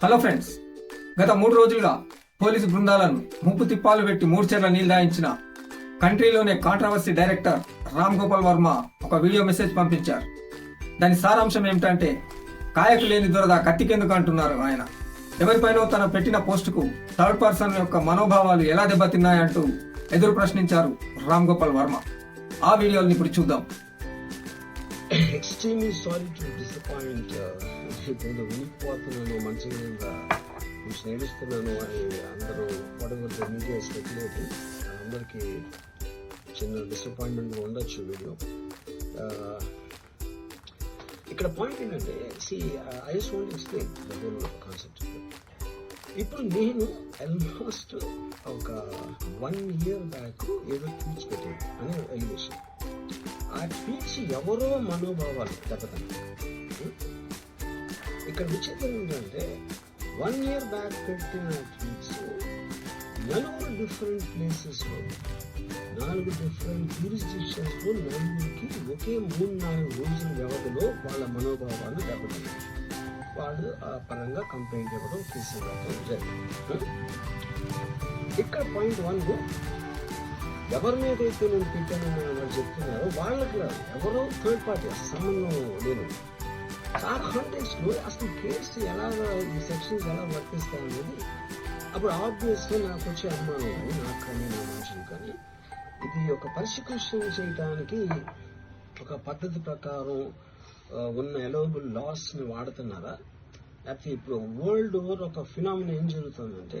Hello friends గత మూడు రోజులుగా పోలీసు బృందాలను ముప్పు తిప్పాలు పెట్టి మూడు నీళ్ళు నీళ్ళు దాయించిన కంట్రీలోనే కాంట్రవర్సీ డైరెక్టర్ రామ్ గోపాల్ వర్మ ఒక వీడియో మెసేజ్ పంపించారు. దాని సారాంశం ఏమిటంటే కాయకు లేని దొరద కత్తికెందుకు అంటున్నారు ఆయన. ఎవరిపైనో తన పెట్టిన పోస్టుకు థర్డ్ పర్సన్ యొక్క మనోభావాలు ఎలా దెబ్బతిన్నాయంటూ ఎదురు ప్రశ్నించారు రామ్ గోపాల్ వర్మ. ఆ వీడియోని ఇప్పుడు చూద్దాం. ఎక్స్ట్రీమ్లీ సారీ టు డిసప్పాయింట్ నేను ఉనికిపోతున్నాను మంచిగా విధంగా స్నేహిస్తున్నాను అని అందరూ వాటెవర్ మీడియా స్పెక్యులేట్ అందరికీ చిన్న డిసప్పాయింట్మెంట్ ఉండొచ్చు వీడియో. ఇక్కడ పాయింట్ ఏంటంటే see I just want explain the whole concept ఇప్పుడు నేను ఆల్మోస్ట్ ఒక వన్ ఇయర్ బ్యాక్ ఏదో ట్వీట్స్ పెట్టాను అనే ఎలిగేషన్ ఆ ట్వీట్స్ ఎవరో మనోభావాలు దెబ్బతిన్నాయి ఇక్కడ విచిత్రం ఏంటంటే వన్ ఇయర్ బ్యాక్ పెట్టిన ట్వీట్స్ నలుగురు డిఫరెంట్ ప్లేసెస్లో నాలుగు డిఫరెంట్ జ్యూరిస్డిక్షన్స్లో నలుగురికి ఒకే మూడు నాలుగు రోజుల వ్యవధిలో వాళ్ళ మనోభావాలు దెబ్బతిన్నాయి వాళ్ళు ఆ పరంగా కంప్లైంట్ ఇవ్వడం తీసుకురావడం జరిగింది. ఇక్కడ పాయింట్ వన్ ఎవరి మీద అయితే నేను పెట్టానని వాళ్ళు చెప్తున్నారో వాళ్ళకి రాదు. ఎవరో థర్డ్ పార్టీ సంబంధం లేదు. ఆ కాంటెక్స్లో అసలు కేసు ఎలా ఈ సెక్షన్స్ ఎలా వర్తిస్తాయి అనేది అప్పుడు ఆబ్వియస్గా నాకు వచ్చే అనుమానం కానీ నాకు కానీ నా మనుషులు కానీ. ఇది ఒక పర్సిక్యూషన్ చేయడానికి ఒక పద్ధతి ప్రకారం ఉన్న ఎలవబుల్ లాస్ని వాడుతున్నారా? లేకపోతే ఇప్పుడు వరల్డ్ ఓవర్ ఒక ఫినామిన ఏం జరుగుతుందంటే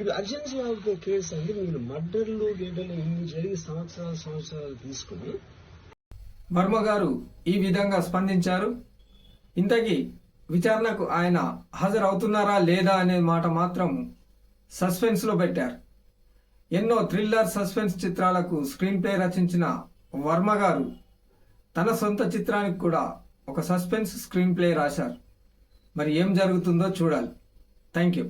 ఇది అర్జెన్సీ ఆఫ్ కేసు అంటే మీరు మర్డర్లు గేడలు ఇన్ని జరిగి సంవత్సరాలు సంవత్సరాలు తీసుకుని వర్మ గారు ఈ విధంగా స్పందించారు. ఇంతకీ విచారణకు ఆయన హాజరవుతున్నారా లేదా అనే మాట మాత్రం సస్పెన్స్లో పెట్టారు. ఎన్నో థ్రిల్లర్ సస్పెన్స్ చిత్రాలకు స్క్రీన్ ప్లే రచించిన వర్మ గారు తన సొంత చిత్రానికి కూడా ఒక సస్పెన్స్ స్క్రీన్ ప్లే రాశారు. మరి ఏం జరుగుతుందో చూడాలి. Thank you.